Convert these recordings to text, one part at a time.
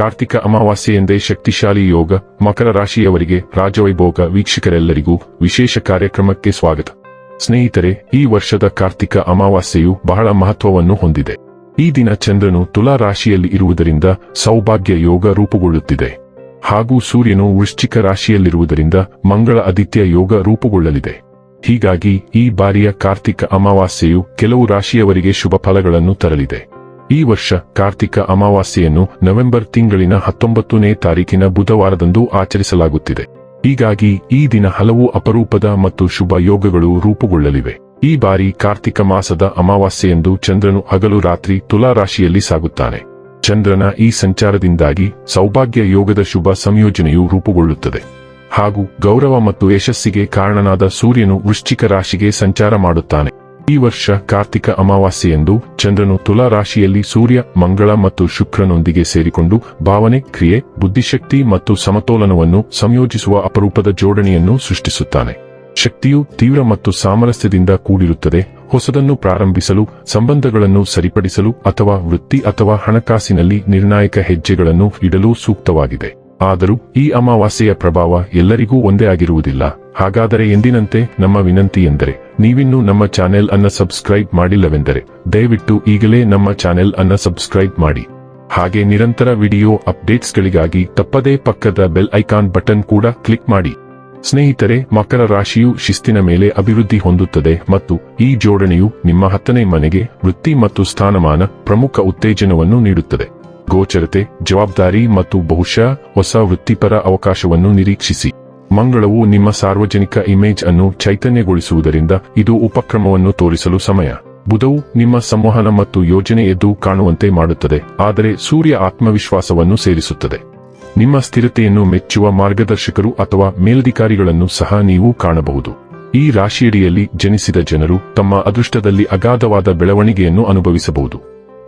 ಕಾರ್ತಿಕ ಅಮಾವಾಸ್ಯೆಯೆಂದೇ ಶಕ್ತಿಶಾಲಿ ಯೋಗ ಮಕರ ರಾಶಿಯವರಿಗೆ ರಾಜವೈಭೋಗ ವೀಕ್ಷಕರೆಲ್ಲರಿಗೂ ವಿಶೇಷ ಕಾರ್ಯಕ್ರಮಕ್ಕೆ ಸ್ವಾಗತ. ಸ್ನೇಹಿತರೆ, ಈ ವರ್ಷದ ಕಾರ್ತಿಕ ಅಮಾವಾಸ್ಯೆಯು ಬಹಳ ಮಹತ್ವವನ್ನು ಹೊಂದಿದೆ. ಈ ದಿನ ಚಂದ್ರನು ತುಲಾ ರಾಶಿಯಲ್ಲಿ ಇರುವುದರಿಂದ ಸೌಭಾಗ್ಯ ಯೋಗ ರೂಪುಗೊಳ್ಳುತ್ತಿದೆ. ಹಾಗೂ ಸೂರ್ಯನು ವೃಶ್ಚಿಕ ರಾಶಿಯಲ್ಲಿರುವುದರಿಂದ ಮಂಗಳ ಆದಿತ್ಯ ಯೋಗ ರೂಪುಗೊಳ್ಳಲಿದೆ. ಹೀಗಾಗಿ ಈ ಬಾರಿಯ ಕಾರ್ತಿಕ ಅಮಾವಾಸ್ಯೆಯು ಕೆಲವು ರಾಶಿಯವರಿಗೆ ಶುಭ ಫಲಗಳನ್ನು ತರಲಿದೆ. ಈ ವರ್ಷ ಕಾರ್ತಿಕ ಅಮಾವಾಸ್ಯೆಯನ್ನು ನವೆಂಬರ್ ತಿಂಗಳಿನ ಹತ್ತೊಂಬತ್ತನೇ ತಾರೀಕಿನ ಬುಧವಾರದಂದು ಆಚರಿಸಲಾಗುತ್ತಿದೆ. ಹೀಗಾಗಿ ಈ ದಿನ ಹಲವು ಅಪರೂಪದ ಮತ್ತು ಶುಭ ಯೋಗಗಳು ರೂಪುಗೊಳ್ಳಲಿವೆ. ಈ ಬಾರಿ ಕಾರ್ತಿಕ ಮಾಸದ ಅಮಾವಾಸ್ಯೆಯಂದು ಚಂದ್ರನು ಹಗಲು ರಾತ್ರಿ ತುಲಾ ರಾಶಿಯಲ್ಲಿ ಸಾಗುತ್ತಾನೆ. ಚಂದ್ರನ ಈ ಸಂಚಾರದಿಂದಾಗಿ ಸೌಭಾಗ್ಯ ಯೋಗದ ಶುಭ ಸಂಯೋಜನೆಯು ರೂಪುಗೊಳ್ಳುತ್ತದೆ. ಹಾಗೂ ಗೌರವ ಮತ್ತು ಯಶಸ್ಸಿಗೆ ಕಾರಣನಾದ ಸೂರ್ಯನು ವೃಶ್ಚಿಕ ರಾಶಿಗೆ ಸಂಚಾರ ಮಾಡುತ್ತಾನೆ. ಈ ವರ್ಷ ಕಾರ್ತಿಕ ಅಮಾವಾಸ್ಯೆಯಂದು ಚಂದ್ರನು ತುಲಾ ರಾಶಿಯಲ್ಲಿ ಸೂರ್ಯ, ಮಂಗಳ ಮತ್ತು ಶುಕ್ರನೊಂದಿಗೆ ಸೇರಿಕೊಂಡು ಭಾವನೆ, ಕ್ರಿಯೆ, ಬುದ್ಧಿಶಕ್ತಿ ಮತ್ತು ಸಮತೋಲನವನ್ನು ಸಂಯೋಜಿಸುವ ಅಪರೂಪದ ಜೋಡಣೆಯನ್ನು ಸೃಷ್ಟಿಸುತ್ತಾನೆ. ಶಕ್ತಿಯು ತೀವ್ರ ಮತ್ತು ಸಾಮರಸ್ಯದಿಂದ ಕೂಡಿರುತ್ತದೆ. ಹೊಸದನ್ನು ಪ್ರಾರಂಭಿಸಲು, ಸಂಬಂಧಗಳನ್ನು ಸರಿಪಡಿಸಲು ಅಥವಾ ವೃತ್ತಿ ಅಥವಾ ಹಣಕಾಸಿನಲ್ಲಿ ನಿರ್ಣಾಯಕ ಹೆಜ್ಜೆಗಳನ್ನು ಇಡಲು ಸೂಕ್ತವಾಗಿದೆ. ಆದರೂ ಈ ಅಮಾವಾಸ್ಯೆಯ ಪ್ರಭಾವ ಎಲ್ಲರಿಗೂ ಒಂದೇ ಆಗಿರುವುದಿಲ್ಲ. ಹಾಗಾದರೆ ಎಂದಿನಂತೆ ನಮ್ಮ ವಿನಂತಿ ಎಂದರೆ, ನೀವಿನ್ನೂ ನಮ್ಮ ಚಾನೆಲ್ ಅನ್ನ ಸಬ್ಸ್ಕ್ರೈಬ್ ಮಾಡಿಲ್ಲವೆಂದರೆ, ದಯವಿಟ್ಟು ಈಗಲೇ ನಮ್ಮ ಚಾನೆಲ್ ಅನ್ನ ಸಬ್ಸ್ಕ್ರೈಬ್ ಮಾಡಿ. ಹಾಗೆ ನಿರಂತರ ವಿಡಿಯೋ ಅಪ್ಡೇಟ್ಸ್ಗಳಿಗಾಗಿ ತಪ್ಪದೇ ಪಕ್ಕದ ಬೆಲ್ ಐಕಾನ್ ಬಟನ್ ಕೂಡ ಕ್ಲಿಕ್ ಮಾಡಿ. ಸ್ನೇಹಿತರೆ, ಮಕರ ರಾಶಿಯು ಶಿಸ್ತಿನ ಮೇಲೆ ಅಭಿವೃದ್ಧಿ ಹೊಂದುತ್ತದೆ ಮತ್ತು ಈ ಜೋಡಣೆಯು ನಿಮ್ಮ ಹತ್ತನೇ ಮನೆಗೆ ವೃತ್ತಿ ಮತ್ತು ಸ್ಥಾನಮಾನ ಪ್ರಮುಖ ಉತ್ತೇಜನವನ್ನು ನೀಡುತ್ತದೆ. ಗೋಚರತೆ, ಜವಾಬ್ದಾರಿ ಮತ್ತು ಬಹುಶಃ ಹೊಸ ವೃತ್ತಿಪರ ಅವಕಾಶವನ್ನು ನಿರೀಕ್ಷಿಸಿ. ಮಂಗಳವು ನಿಮ್ಮ ಸಾರ್ವಜನಿಕ ಇಮೇಜ್ ಅನ್ನು ಚೈತನ್ಯಗೊಳಿಸುವುದರಿಂದ ಇದು ಉಪಕ್ರಮವನ್ನು ತೋರಿಸಲು ಸಮಯ. ಬುಧವು ನಿಮ್ಮ ಸಂವಹನ ಮತ್ತು ಯೋಜನೆ ಎದ್ದು ಕಾಣುವಂತೆ ಮಾಡುತ್ತದೆ, ಆದರೆ ಸೂರ್ಯ ಆತ್ಮವಿಶ್ವಾಸವನ್ನು ಸೇರಿಸುತ್ತದೆ. ನಿಮ್ಮ ಸ್ಥಿರತೆಯನ್ನು ಮೆಚ್ಚುವ ಮಾರ್ಗದರ್ಶಕರು ಅಥವಾ ಮೇಲಧಿಕಾರಿಗಳನ್ನು ಸಹ ನೀವು ಕಾಣಬಹುದು. ಈ ರಾಶಿಯಡಿಯಲ್ಲಿ ಜನಿಸಿದ ಜನರು ತಮ್ಮ ಅದೃಷ್ಟದಲ್ಲಿ ಅಗಾಧವಾದ ಬೆಳವಣಿಗೆಯನ್ನು ಅನುಭವಿಸಬಹುದು.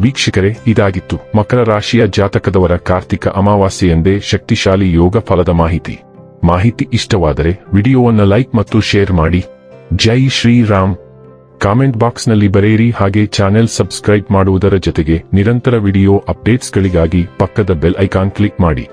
ವೀಕ್ಷಕರೇ, ಇದಾಗಿತ್ತು. ಮಕರ ರಾಶಿಯ ಜಾತಕದವರ ಕಾರ್ತಿಕ ಅಮಾವಾಸ್ಯೆಯೆಂದೇ ಶಕ್ತಿಶಾಲಿ ಯೋಗ ಫಲದ ಮಾಹಿತಿ. ಮಾಹಿತಿ ಇಷ್ಟವಾದರೆ ವಿಡಿಯೋವನ್ನು ಲೈಕ್ ಮತ್ತು ಶೇರ್ ಮಾಡಿ. ಜೈ ಶ್ರೀರಾಮ್. ಕಾಮೆಂಟ್ ಬಾಕ್ಸ್ನಲ್ಲಿ ಬರೆಯಿರಿ. ಹಾಗೆ ಚಾನೆಲ್ ಸಬ್ಸ್ಕ್ರೈಬ್ ಮಾಡುವುದರ ಜೊತೆಗೆ ನಿರಂತರ ವಿಡಿಯೋ ಅಪ್ಡೇಟ್ಸ್ಗಳಿಗಾಗಿ ಪಕ್ಕದ ಬೆಲ್ ಐಕಾನ್ ಕ್ಲಿಕ್ ಮಾಡಿ.